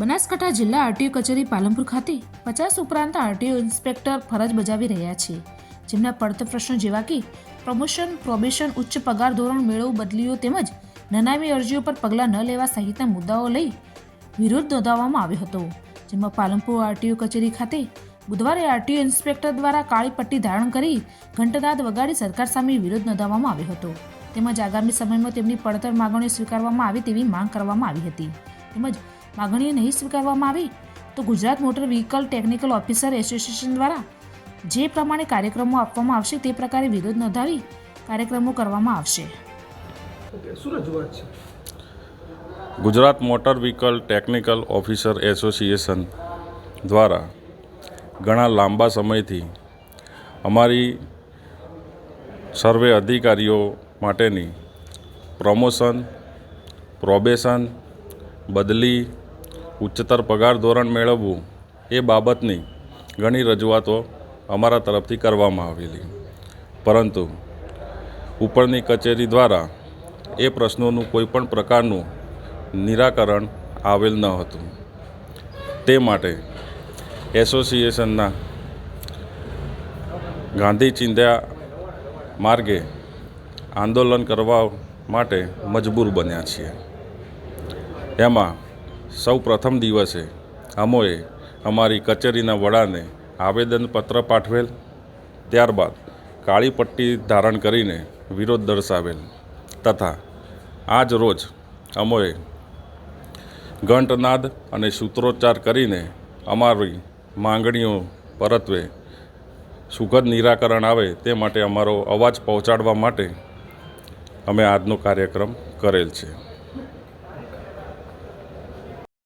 બનાસકાંઠા જિલ્લા આરટીઓ કચેરી પાલનપુર ખાતે પચાસ ઉપરાંત આરટીઓ ઇન્સ્પેક્ટર ફરજ બજાવી રહ્યા છે, જેમના પડતર પ્રશ્નો જેવા કે પ્રમોશન, પ્રોબેશન, ઉચ્ચ પગાર ધોરણ મેળવો બદલીઓ તેમજ નનામી અરજીઓ પર પગલાં ન લેવા સહિતના મુદ્દાઓ લઈ વિરોધ નોંધાવવામાં આવ્યો હતો, જેમાં પાલનપુર આરટીઓ કચેરી ખાતે બુધવારે આરટીઓ ઇન્સ્પેક્ટર દ્વારા કાળી પટ્ટી ધારણ કરી ઘંટનાદ વગાડી સરકાર સામે વિરોધ નોંધાવવામાં આવ્યો હતો, તેમજ આગામી સમયમાં તેમની પડતર માગણીઓ સ્વીકારવામાં આવે તેવી માંગ કરવામાં આવી હતી, તેમજ માગણીઓ નહીં સ્વીકારવામાં આવી તો Gujarat motor vehicle technical officer association દ્વારા જે પ્રમાણે કાર્યક્રમો આપવામાં આવશે તે પ્રકારે વિરોધ નોંધાવી કાર્યક્રમો કરવામાં આવશે. Gujarat motor vehicle technical officer association દ્વારા ઘણા લાંબા સમયથી અમારી સર્વે અધિકારીઓ માટેની પ્રમોશન પ્રોબેશન બદલી ઉચ્ચતર પગાર ધોરણ મેળવવું એ બાબતની ઘણી રજૂઆતો અમારા તરફથી કરવામાં આવેલી. પરંતુ ઉપરની કચેરી દ્વારા એ પ્રશ્નોનું કોઈપણ પ્રકારનું નિરાકરણ આવેલ ન હતું. તે માટે એસોસિએશનના ગાંધી ચિંધ્યા માર્ગે આંદોલન કરવા માટે મજબૂર બન્યા છીએ. એમાં સૌ પ્રથમ દિવસે અમોએ અમારી કચેરીના વડાને આવેદનપત્ર પાઠવેલ, ત્યારબાદ કાળી પટ્ટી ધારણ કરીને વિરોધ દર્શાવેલ તથા આજ રોજ અમોએ ઘંટનાદ અને સૂત્રોચ્ચાર કરીને અમારી માંગણીઓ પરત્વે સુખદ નિરાકરણ આવે તે માટે અમારો અવાજ પહોંચાડવા માટે અમે આજનો કાર્યક્રમ કરેલ છે.